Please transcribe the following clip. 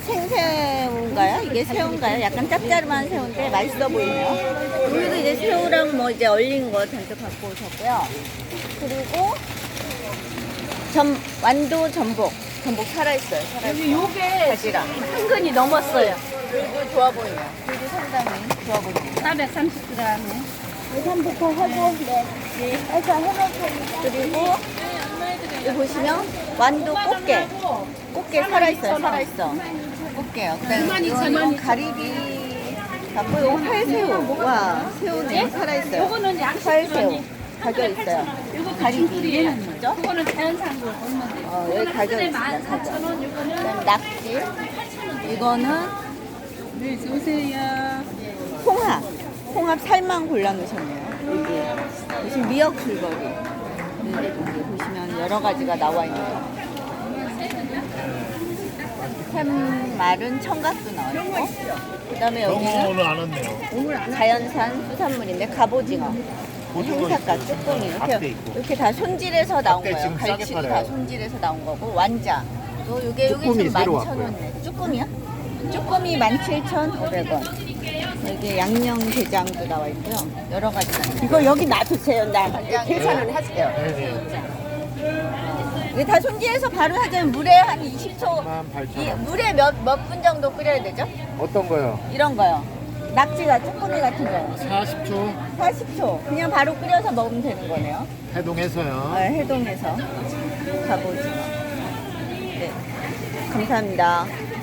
생새우, 생새우인가요? 이게 새우인가요? 약간 짭짤한 새우인데 맛있어 보이네요. 여기도 이제 새우랑 뭐 이제 얼린 거 잔뜩 갖고 오셨고요. 그리고 전, 완도 전복. 전복 살아있어요. 살아있어요. 요게 바지락. 한근이 넘었어요. 그리고 좋아 보이네요. 그리고 상당히 좋아 보이네요. 430g에. 예산부터 하고 네. 해서 해놓을 테니까. 그리고 여기 보시면 완도 꽃게. 꽃게 살아있어요. 살아있어. 꽃게요. 그다음에 이건 가리비 갖고 이거 활새우. 와, 새우네. 살아있어요. 요거는 양식 활새우. 가격 있어요. 요거 가리비. 가리비. 그죠? 그거는 자연산으로 얼마인데? 어, 여기 가격 있습니다. 가격. 14,000원. 요거는 그다음 낙지. 이거는 네, 오세요. 홍합. 홍합 살만 골라놓으셨네요. 여기 보시면 미역 줄거리. 여기 보시면 여러 가지가 나와 있네 요. 햄말은 청각도 나와 있고. 그다음에 여기는 오늘 안 왔네요. 자연산 수산물인데 갑오징어. 고등어 행사가 있고, 쭈꾸미 박대 이렇게 있고. 이렇게 다 손질해서 나온 박대 거예요. 지금 싸게 갈치도 다 팔아요. 손질해서 나온 거고 완자. 또 이게 여기 쭈꾸미 지금 새로 11,000원네. 쭈꾸미요? 쭈꾸미 17,500원. 여기 양념 게장도 나와 있고요. 여러 있어요. 이거 여기 놔두세요. 나 계산은 하세요. 네네. 이게 다 손질해서 바로 하자면 물에 한 20초, 18,000원. 물에 몇 몇 분 정도 끓여야 되죠? 어떤 거요? 이런 거요. 낙지가 쭈꾸미 같은 거요. 40초 40초. 그냥 바로 끓여서 먹으면 되는 거네요. 해동해서요. 네, 해동해서 가보죠. 네. 감사합니다.